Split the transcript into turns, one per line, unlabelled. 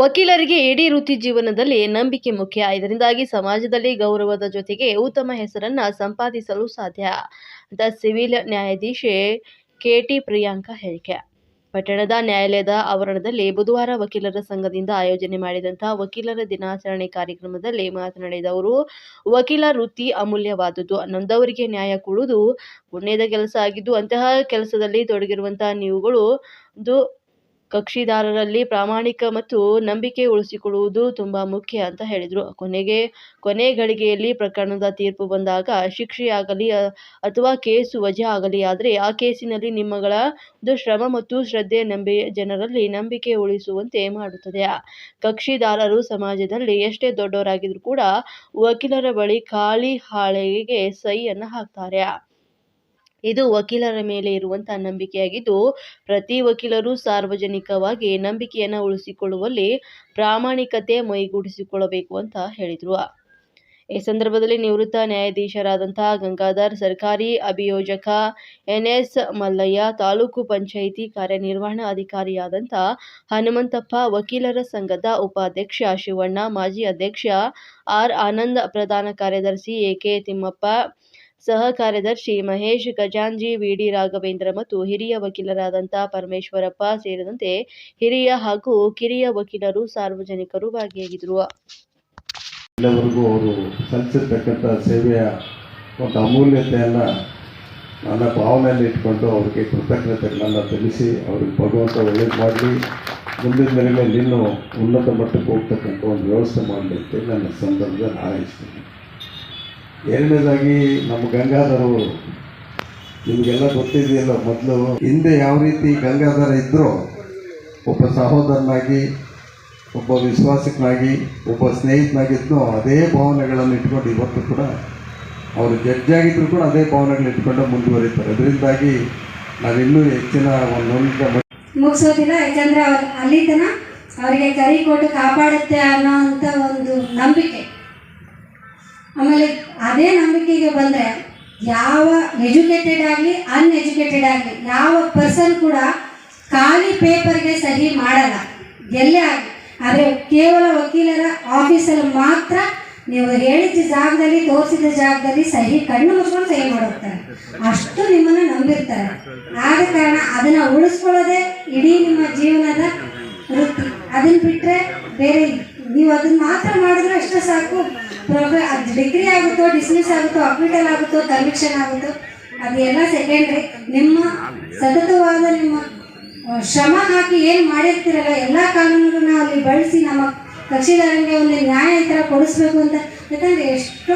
ವಕೀಲರಿಗೆ ಇಡೀ ವೃತ್ತಿ ಜೀವನದಲ್ಲಿ ನಂಬಿಕೆ ಮುಖ್ಯ. ಇದರಿಂದಾಗಿ ಸಮಾಜದಲ್ಲಿ ಗೌರವದ ಜೊತೆಗೆ ಉತ್ತಮ ಹೆಸರನ್ನ ಸಂಪಾದಿಸಲು ಸಾಧ್ಯ. ಅಂತ ಸಿವಿಲ್ ನ್ಯಾಯಾಧೀಶೆ ಕೆಟಿ ಪ್ರಿಯಾಂಕಾ ಹೇಳಿಕೆ. ಪಟ್ಟಣದ ನ್ಯಾಯಾಲಯದ ಆವರಣದಲ್ಲಿ ಬುಧವಾರ ವಕೀಲರ ಸಂಘದಿಂದ ಆಯೋಜನೆ ಮಾಡಿದಂಥ ವಕೀಲರ ದಿನಾಚರಣೆ ಕಾರ್ಯಕ್ರಮದಲ್ಲಿ ಮಾತನಾಡಿದ ಅವರು, ವಕೀಲ ವೃತ್ತಿ ಅಮೂಲ್ಯವಾದುದು, ನೊಂದವರಿಗೆ ನ್ಯಾಯ ಕೊಡುವುದು ಪುಣ್ಯದ ಕೆಲಸ ಆಗಿದ್ದು ಅಂತಹ ಕೆಲಸದಲ್ಲಿ ತೊಡಗಿರುವಂತಹ ನೀವುಗಳು ದು ಕಕ್ಷಿದಾರರಲ್ಲಿ ಪ್ರಾಮಾಣಿಕ ಮತ್ತು ನಂಬಿಕೆ ಉಳಿಸಿಕೊಳ್ಳುವುದು ತುಂಬಾ ಮುಖ್ಯ ಅಂತ ಹೇಳಿದರು. ಕೊನೆಗೆ, ಕೊನೆ ಗಳಿಗೆಯಲ್ಲಿ ಪ್ರಕರಣದ ತೀರ್ಪು ಬಂದಾಗ ಶಿಕ್ಷೆಯಾಗಲಿ, ಅಥವಾ ಕೇಸು ವಜಾ ಆಗಲಿ, ಆದರೆ ಆ ಕೇಸಿನಲ್ಲಿ ನಿಮ್ಮಗಳ ಶ್ರಮ ಮತ್ತು ಶ್ರದ್ಧೆ ನಂಬಿ ಜನರಲ್ಲಿ ನಂಬಿಕೆ ಉಳಿಸುವಂತೆ ಮಾಡುತ್ತದೆ. ಕಕ್ಷಿದಾರರು ಸಮಾಜದಲ್ಲಿ ಎಷ್ಟೇ ದೊಡ್ಡವರಾಗಿದ್ರೂ ಕೂಡ ವಕೀಲರ ಬಳಿ ಖಾಲಿ ಹಾಳೆಗೆ ಸಹಿಯನ್ನು ಹಾಕ್ತಾರೆ. ಇದು ವಕೀಲರ ಮೇಲೆ ಇರುವಂತಹ ನಂಬಿಕೆಯಾಗಿದ್ದು, ಪ್ರತಿ ವಕೀಲರು ಸಾರ್ವಜನಿಕವಾಗಿ ನಂಬಿಕೆಯನ್ನು ಉಳಿಸಿಕೊಳ್ಳುವಲ್ಲಿ ಪ್ರಾಮಾಣಿಕತೆ ಮೈಗೂಡಿಸಿಕೊಳ್ಳಬೇಕು ಅಂತ ಹೇಳಿದರು. ಈ ಸಂದರ್ಭದಲ್ಲಿ ನಿವೃತ್ತ ನ್ಯಾಯಾಧೀಶರಾದಂತಹ ಗಂಗಾಧರ್, ಸರ್ಕಾರಿ ಅಭಿಯೋಜಕ ಎನ್ ಎಸ್ ಮಲ್ಲಯ್ಯ, ತಾಲೂಕು ಪಂಚಾಯಿತಿ ಕಾರ್ಯನಿರ್ವಹಣಾ ಅಧಿಕಾರಿಯಾದಂಥ ಹನುಮಂತಪ್ಪ, ವಕೀಲರ ಸಂಘದ ಉಪಾಧ್ಯಕ್ಷ ಶಿವಣ್ಣ, ಮಾಜಿ ಅಧ್ಯಕ್ಷ ಆರ್. ಆನಂದ್, ಪ್ರಧಾನ ಕಾರ್ಯದರ್ಶಿ ಎಕೆ ತಿಮ್ಮಪ್ಪ ಸಹ ಕಾರ್ಯದರ್ಶಿ ಮಹೇಶ್ ಖಜಾಂಜಿ, ವಿಡಿ ರಾಘವೇಂದ್ರ ಮತ್ತು ಹಿರಿಯ ವಕೀಲರಾದಂಥ ಪರಮೇಶ್ವರಪ್ಪ ಸೇರಿದಂತೆ ಹಿರಿಯ ಹಾಗೂ ಕಿರಿಯ ವಕೀಲರು ಸಾರ್ವಜನಿಕರು ಭಾಗಿಯಾಗಿದ್ದರು.
ಎಲ್ಲವರೆಗೂ ಅವರು ಸಲ್ಲಿಸಿರ್ತಕ್ಕಂಥ ಸೇವೆಯ ಒಂದು ಅಮೂಲ್ಯತೆಯನ್ನು ನನ್ನ ಭಾವನೆಯಲ್ಲಿ ಇಟ್ಕೊಂಡು ಅವರಿಗೆ ಕೃತಜ್ಞತೆಗಳನ್ನು ತಿಳಿಸಿ ಅವ್ರಿಗೆ ಭಗವಂತ ಒಳ್ಳೇದು ಮಾಡಲಿ, ಮುಂದಿನ ದಿನಗಳಲ್ಲಿ ಇನ್ನೂ ಉನ್ನತ ಮಟ್ಟಕ್ಕೆ ಹೋಗ್ತಕ್ಕಂಥ ಒಂದು ವ್ಯವಸ್ಥೆ ಮಾಡಲಿ ಅಂತ ನನ್ನ ಸಂದರ್ಭದಲ್ಲಿ ಹಾರೈಸ್ತೀನಿ. ಎರಡನೇದಾಗಿ ನಮ್ಮ ಗಂಗಾಧರ್ ಅವರು, ನಿಮಗೆಲ್ಲ ಗೊತ್ತಿದೆಯಲ್ಲ ಮೊದಲು, ಹಿಂದೆ ಯಾವ ರೀತಿ ಗಂಗಾಧರ ಇದ್ದರೂ ಒಬ್ಬ ಸಹೋದರನಾಗಿ, ಒಬ್ಬ ವಿಶ್ವಾಸಕನಾಗಿ, ಒಬ್ಬ ಸ್ನೇಹಿತನಾಗಿದ್ದು ಅದೇ ಭಾವನೆಗಳನ್ನು ಇಟ್ಕೊಂಡು ಇವತ್ತು ಕೂಡ ಅವರು ಜಡ್ಜ್ ಕೂಡ ಅದೇ ಭಾವನೆಗಳು ಇಟ್ಕೊಂಡು ಮುಂದುವರಿತಾರೆ. ಅದರಿಂದಾಗಿ ನಾವಿನ್ನೂ ಹೆಚ್ಚಿನ ಒಂದು
ಮುಗಿಸೋದಿಲ್ಲ, ಯಾಕಂದರೆ ಅವ್ರು ಅಲ್ಲಿ ತನ ಅವರಿಗೆ ಕರಿ ಕೊಟ್ಟು ಕಾಪಾಡುತ್ತೆ ಅನ್ನೋ ಒಂದು ನಂಬಿಕೆ. ಆಮೇಲೆ ಅದೇ ನಂಬಿಕೆಗೆ ಬಂದರೆ ಯಾವ ಎಜುಕೇಟೆಡ್ ಆಗಲಿ ಅನ್ಎಜುಕೇಟೆಡ್ ಆಗಲಿ, ಯಾವ ಪರ್ಸನ್ ಕೂಡ ಖಾಲಿ ಪೇಪರ್ಗೆ ಸಹಿ ಮಾಡಲ್ಲ. ಎಲ್ಲೇ ಆಗಲಿ. ಆದರೆ ಕೇವಲ ವಕೀಲರ ಆಫೀಸಲ್ಲಿ ಮಾತ್ರ ನೀವು ಹೇಳಿದ ಜಾಗದಲ್ಲಿ, ತೋರಿಸಿದ ಜಾಗದಲ್ಲಿ ಸಹಿ ಕಣ್ಣು ಮುಚ್ಕೊಂಡು ಸಹಿ ಮಾಡೋಗ್ತಾರೆ ಅಷ್ಟು ನಿಮ್ಮನ್ನು ನಂಬಿರ್ತಾರೆ. ಆದ ಕಾರಣ ಅದನ್ನು ಉಳಿಸ್ಕೊಳ್ಳೋದೇ ಇಡೀ ನಿಮ್ಮ ಜೀವನದ ವೃತ್ತಿ. ಅದನ್ನು ಬಿಟ್ಟರೆ ಬೇರೆ ನೀವು ಅದನ್ನ ಮಾತ್ರ ಮಾಡಿದ್ರೆ ಅಷ್ಟೇ ಸಾಕು. ಡಿಗ್ರಿ ಆಗುತ್ತೋ ಡಿಸ್ಮಿಸ್ ಆಗುತ್ತೋ ಅಕ್ವಿಟಲ್ ಆಗುತ್ತೋ ಕನ್ವಿಕ್ಷನ್ ಆಗುತ್ತೋ ಅದೆಲ್ಲ ಸೆಕೆಂಡ್ರಿ ನಿಮ್ಮ ಸತತವಾದ ನಿಮ್ಮ ಶ್ರಮ ಹಾಕಿ ಏನು ಮಾಡಿರ್ತೀರಲ್ಲ, ಎಲ್ಲ ಕಾನೂನುಗಳನ್ನ ಅಲ್ಲಿ ಬಳಸಿ ನಮ್ಮ ಕಕ್ಷಿದಾರರಿಗೆ ಒಂದು ನ್ಯಾಯ ಈ ಥರ ಕೊಡಿಸ್ಬೇಕು ಅಂತ. ಯಾಕಂದರೆ ಎಷ್ಟೋ